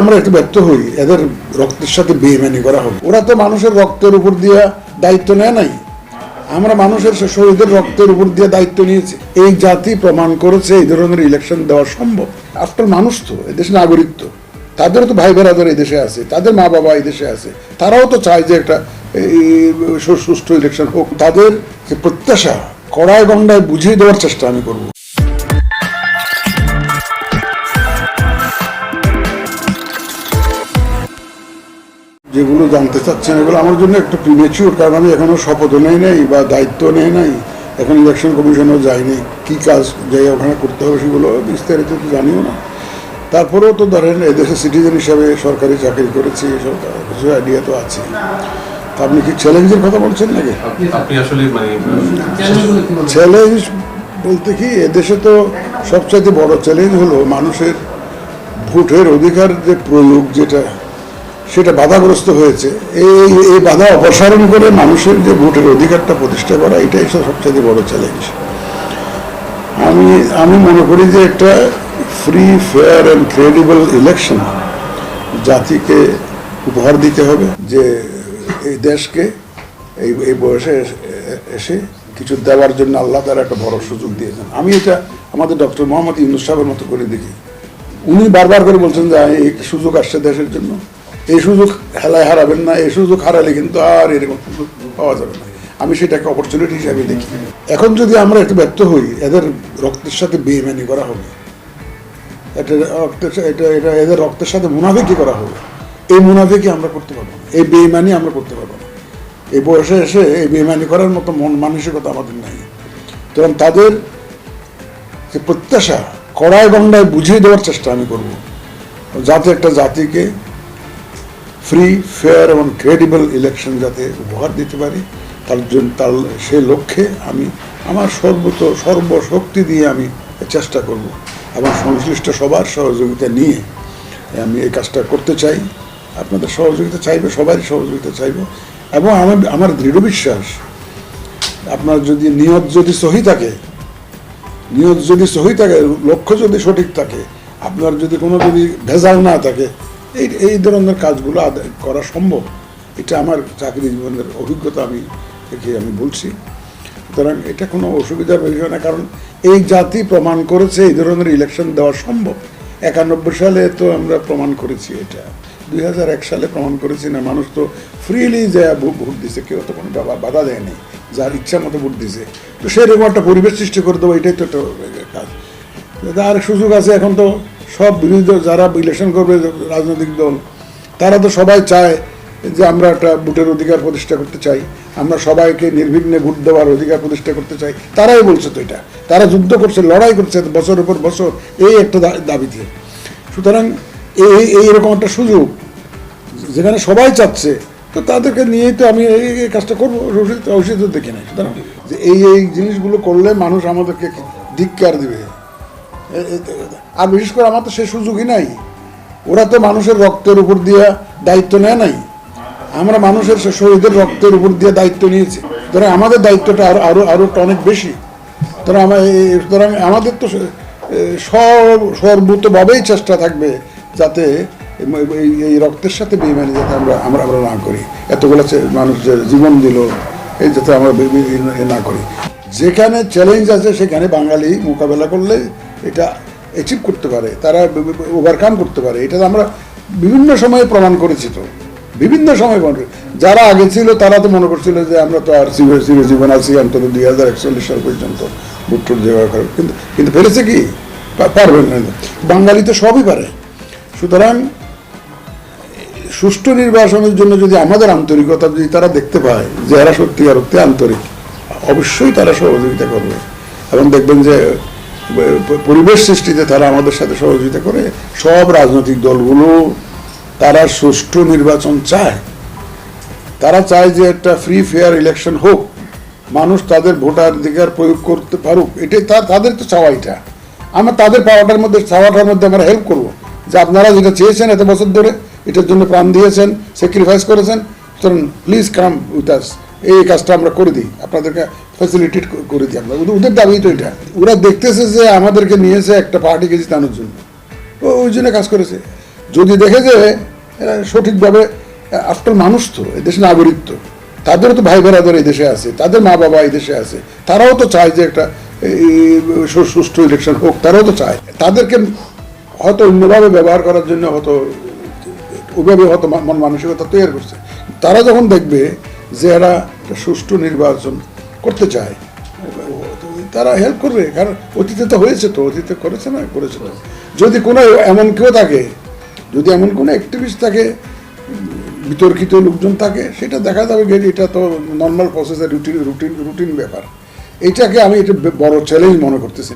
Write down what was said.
আমরা একটু ব্যর্থ হই, এদের রক্তের সাথে বেইমানি করা হবে। ওরা তো মানুষের রক্তের উপর দিয়ে দায়িত্ব নেয় নাই। আমরা মানুষের শহীদের রক্তের উপর দিয়ে দায়িত্ব নিয়েছি। এই জাতি প্রমাণ করেছে এই ধরনের ইলেকশন দেওয়া সম্ভব। আফটার মানুষ তো এদেশ নাগরিক তো। তাদেরও তো ভাই বেড়াদের এই দেশে আছে, তাদের মা বাবা এই দেশে আছে। তারাও তো চায় যে একটা সুষ্ঠু ইলেকশন হোক। তাদের যে প্রত্যাশা, কড়ায় গন্ডায় বুঝিয়ে দেওয়ার চেষ্টা আমি করব। যেগুলো জানতে চাচ্ছেন এগুলো আমার জন্য একটু প্রিমেচিউর কারণ আমি এখনও শপথও নেই নাই বা দায়িত্ব নেই নাই। এখন ইলেকশন কমিশনও যাইনি কি কাজ যাই ওখানে করতে হবে সেগুলো বিস্তারিত তো জানিও না। তারপরেও তো ধরেন এদেশে সিটিজেন হিসাবে সরকারি চাকরি করেছি সরকার কিছু আইডিয়া তো আছে। তা আপনি কি চ্যালেঞ্জের কথা বলছেন নাকি? আসলে মানে চ্যালেঞ্জ বলতে কি এদেশে তো সবচাইতে বড় চ্যালেঞ্জ হলো মানুষের ভোটের অধিকার যে প্রয়োগ যেটা সেটা বাধাগ্রস্ত হয়েছে। এই এই বাধা অপসারণ করে মানুষের যে ভোটের অধিকারটা প্রতিষ্ঠা করা, এটাই তো সবচাইতে বড় চ্যালেঞ্জ আমি আমি মনে করি যে একটা free fair and credible election জাতিকে উপহার দিতে হবে যে এই দেশকে এই এই বয়সে এসে- এসে কিছু দেওয়ার জন্য আল্লাহ তারা একটা বড় সুযোগ দিয়েছেন আমি এটা আমাদের ডক্টর মোহাম্মদ ইউনুস সাহেবের মতো করে দেখি। উনি বারবার করে বলছেন যে এই সুযোগ আসছে দেশের জন্য। এই সুযোগ হেলায় হারাবেন না, এই সুযোগ হারালে কিন্তু আর এরকম পাওয়া যাবে না। আমি সেটাকে অপরচুনিটি হিসাবে দেখি। এখন যদি আমরা একটু ব্যর্থ হই, এদের রক্তের সাথে বেইমানি করা হবে। এটা রক্তের এটা এটা এদের রক্তের সাথে মুনাফিকি করা হবে। এই মুনাফিকি আমরা করতে পারব না। এই বেইমানি আমরা করতে পারব না। এই বয়সে এসে এই বেইমানি করার মতো মন মানসিকতা আমাদের নাই। কারণ তাদের যে প্রত্যাশা, কড়ায় গন্ডায় বুঝিয়ে দেওয়ার চেষ্টা আমি করব। যাতে একটা জাতিকে ফ্রি ফেয়ার এবং ক্রেডিবল ইলেকশন যাতে উপহার দিতে পারি, তার জন্য, তার, সে লক্ষ্যে আমি, আমার সর্বত, সর্বশক্তি দিয়ে আমি চেষ্টা করব এবং সংশ্লিষ্ট সবার সহযোগিতা নিয়ে আমি এই কাজটা করতে চাই। আপনাদের সহযোগিতা চাইবে, সবারই সহযোগিতা চাইব এবং আমার আমার দৃঢ় বিশ্বাস, আপনার যদি নিয়ত যদি সহি থাকে, নিয়ত যদি সহি থাকে, লক্ষ্য যদি সঠিক থাকে, আপনার যদি কোনো যদি ভেজাল না থাকে এই এই ধরনের কাজগুলো করা সম্ভব। এটা আমার চাকরি জীবনের অভিজ্ঞতা আমি থেকে আমি বলছি। সুতরাং এটা কোনো অসুবিধার বিষয় না, কারণ এই জাতি প্রমাণ করেছে এই ধরনের ইলেকশন দেওয়া সম্ভব। একানব্বই সালে তো আমরা প্রমাণ করেছি এটা। দুই সালে প্রমাণ করেছি না, মানুষ তো ফ্রিলি যে ভোট দিছে, কেউ তো কোনো বাধা দেয়নি যার ইচ্ছা মতো ভোট দিছে। তো সেরকম একটা পরিবেশ সৃষ্টি করে দেবো, এটাই তো একটা কাজ। আর সুযোগ আছে এখন তো সব বিরোধী যারা ইলেকশন করবে রাজনৈতিক দল, তারা তো সবাই চায় যে আমরা একটা ভোটের অধিকার প্রতিষ্ঠা করতে চাই, আমরা সবাইকে নির্বিঘ্নে ভোট দেওয়ার অধিকার প্রতিষ্ঠা করতে চাই। তারাই বলছে তো এটা। তারা যুদ্ধ করছে, লড়াই করছে বছরের পর বছর, এই একটা দাবি দিয়ে। সুতরাং এই এইরকম একটা সুযোগ যেখানে সবাই চাচ্ছে, তো তাদেরকে নিয়েই তো আমি এই কাজটা করব রশিদ তো দেখি নাই। সুতরাং যে এই এই জিনিসগুলো করলে মানুষ আমাদেরকে ধিক্কার দিবে? আর বিশেষ করে আমার তো সে সুযোগই নাই। ওরা তো মানুষের রক্তের উপর দিয়ে দায়িত্ব নেয় নাই। আমরা মানুষের শহীদের রক্তের উপর দিয়ে দায়িত্ব নিয়েছি। সুতরাং আমাদের দায়িত্বটা আরও আরও আরও একটা অনেক বেশি। ধরো আমার সুতরাং আমাদের তো সর্বতভাবেই চেষ্টা থাকবে যাতে এই- রক্তের সাথে বেইমানি যাতে আমরা আমরা আমরা না করি। এতগুলো মানুষ জীবন দিল, এই যাতে আমরা না করি। যেখানে চ্যালেঞ্জ আছে, সেখানে বাঙালি মোকাবেলা করলে এটা অ্যাচিভ করতে পারে, তারা ওভারকাম করতে পারে, এটা আমরা বিভিন্ন সময়ে প্রমাণ করেছি তো, বিভিন্ন সময় করেছি। যারা আগে ছিল, তারা তো মনে করছিল যে আমরা তো আর চির জীবন আছি অন্তত দুই হাজার একচল্লিশ সাল পর্যন্ত ভুট্টোর করে। কিন্তু কিন্তু পেরেছে কি? পারবেন না। বাঙালি তো সবই পারে। সুতরাং, সুষ্ঠু নির্বাচনের জন্য যদি আমাদের আন্তরিকতা যদি তারা দেখতে পায়, যে এরা সত্যি আর আন্তরিক, অবশ্যই তারা সহযোগিতা করবে। এবং দেখবেন যে পরিবেশ সৃষ্টিতে তারা আমাদের সাথে সহযোগিতা করে, সব রাজনৈতিক দলগুলো তারা সুষ্ঠু নির্বাচন চায়। তারা চায় যে একটা ফ্রি ফেয়ার ইলেকশন হোক। মানুষ তাদের ভোটাধিকার প্রয়োগ করতে পারুক। এটাই তাদের তো চাওয়া এটা। আমরা তাদের পাওয়াটার মধ্যে, চাওয়াটার মধ্যে আমরা হেল্প করব। যে আপনারা যেটা চেয়েছেন এত বছর ধরে, এটার জন্য প্রাণ দিয়েছেন স্যাক্রিফাইস করেছেন। সুতরাং প্লিজ কাম উইথ আস এই কাজটা আমরা করে দিই, আপনাদেরকে ফ্যাসিলিটেট করে দিই আমরা। ওদের- দাবি তো এটা। ওরা দেখতেছে যে আমাদেরকে নিয়েছে একটা পার্টিকে জিতানোর জন্য। ও ওই জন্য কাজ করেছে। যদি দেখে যে সঠিকভাবে আফটার মানুষ তো দেশের নাগরিক তো। তাদেরও তো ভাই বেড়াদের এই দেশে আছে, তাদের মা বাবা এই দেশে আছে। তারাও তো চায় যে একটা সুষ্ঠু ইলেকশন হোক, তারাও তো চায়। তাদেরকে হয়তো অন্যভাবে ব্যবহার করার জন্য হয়তো, ওইভাবে হয়তো মন মানসিকতা তৈরি করছে। তারা যখন দেখবে যে এরা সুষ্ঠু নির্বাচন করতে চায়। তারা হেল্প করবে, কারণ অতীতে তো হয়েছে তো, অতীতে করেছে না, করেছে তো যদি কোনো এমন কেউ থাকে, যদি এমন কোনো অ্যাক্টিভিস্ট থাকে, বিতর্কিত লোকজন থাকে, সেটা দেখা যাবে যে এটা তো নর্মাল প্রসেসের রুটিন রুটিন রুটিন ব্যাপার। এইটাকে আমি এটা বড় চ্যালেঞ্জ মনে করতেছি।